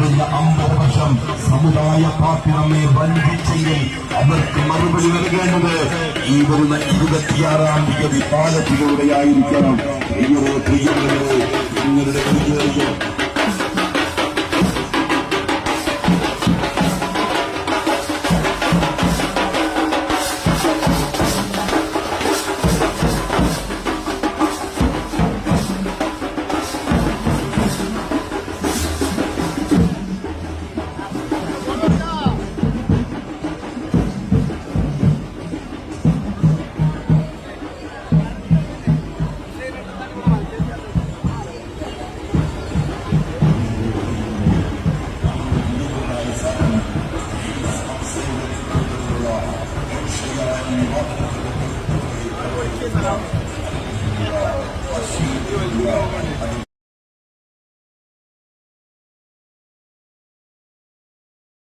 കഴിഞ്ഞ അമ്പത് വർഷം സമുദായ പാർട്ടി നമ്മെ വഞ്ചിച്ചെങ്കിൽ അവർക്ക് മറുപടി നൽകേണ്ടത് ഈ വരുന്ന ഇരുപത്തിയാറാം തീയതി പാലത്തിലൂടെയായിരിക്കണം. ആയിരിക്കണം പ്രിയങ്ങളെ നിങ്ങളുടെ വിജയം Thank you.